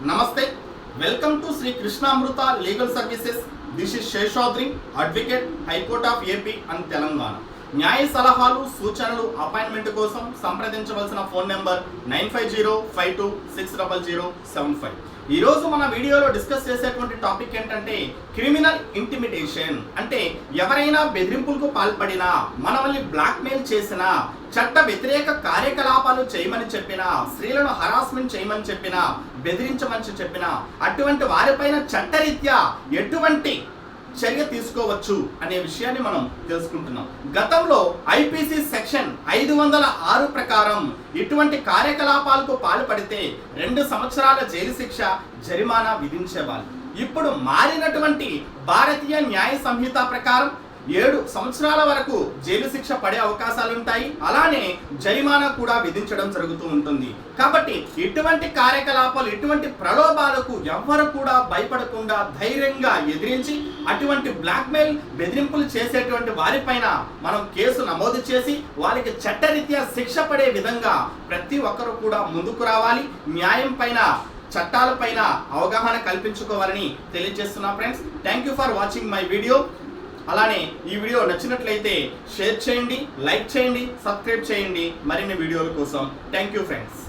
నమస్తే welcome to Sri Krishnamrita legal services this is Seshadri advocate high court of AP and Telangana న్యాయ సలహాలు సూచనలు appointment కోసం సంప్రదించవలసిన phone number nine five zero five two six double zero seven five ఈరోజు మన వీడియోలో discuss చేసేటువంటి టాపిక్ ఏంటంటే క్రిమినల్ ఇంటిమిడేషన్. అంటే ఎవరైనా బెదిరింపులకు పాల్పడినా మనల్ని బ్లాక్మెయిల్ చేసినా చట్ట వ్యతిరేక కార్యకలాపాలు చేయమని చెప్పిన స్త్రీలను హరాస్మెంట్ చేయమని చెప్పిన బెదిరించమని చెప్పిన అటువంటి వారిపైన చట్టరీత్యా ఎటువంటి చర్య తీసుకోవచ్చు అనే విషయాన్ని మనం తెలుసుకుంటున్నాం. గతంలో ఐపీసీ సెక్షన్ ఐదు వందల ఆరు ప్రకారం ఇటువంటి కార్యకలాపాలకు పాల్పడితే రెండు సంవత్సరాల జైలు శిక్ష జరిమానా విధించేవాళ్ళు. ఇప్పుడు మారినటువంటి భారతీయ న్యాయ సంహిత ప్రకారం ఏడు సంవత్సరాల వరకు జైలు శిక్ష పడే అవకాశాలు ఉంటాయి అలానే జరిమానా కూడా విధించడం జరుగుతూ ఉంటుంది. కాబట్టి ఇటువంటి కార్యకలాపాలు ఇటువంటి ప్రలోభాలకు ఎవ్వరు కూడా భయపడకుండా ధైర్యంగా ఎదిరించి అటువంటి బ్లాక్మెయిల్ బెదిరింపులు చేసేటువంటి వారిపైన మనం కేసు నమోదు చేసి వాళ్ళకి చట్టరీత్యా శిక్ష పడే విధంగా ప్రతి ఒక్కరూ కూడా ముందుకు రావాలి. న్యాయం పైన చట్టాలపైన అవగాహన కల్పించుకోవాలని తెలియజేస్తున్నా friends. Thank you for watching my video. అలానే ఈ వీడియో నచ్చినట్లయితే షేర్ చేయండి లైక్ చేయండి సబ్స్క్రైబ్ చేయండి. మరిన్ని వీడియోల కోసం థ్యాంక్ యూ ఫ్రెండ్స్.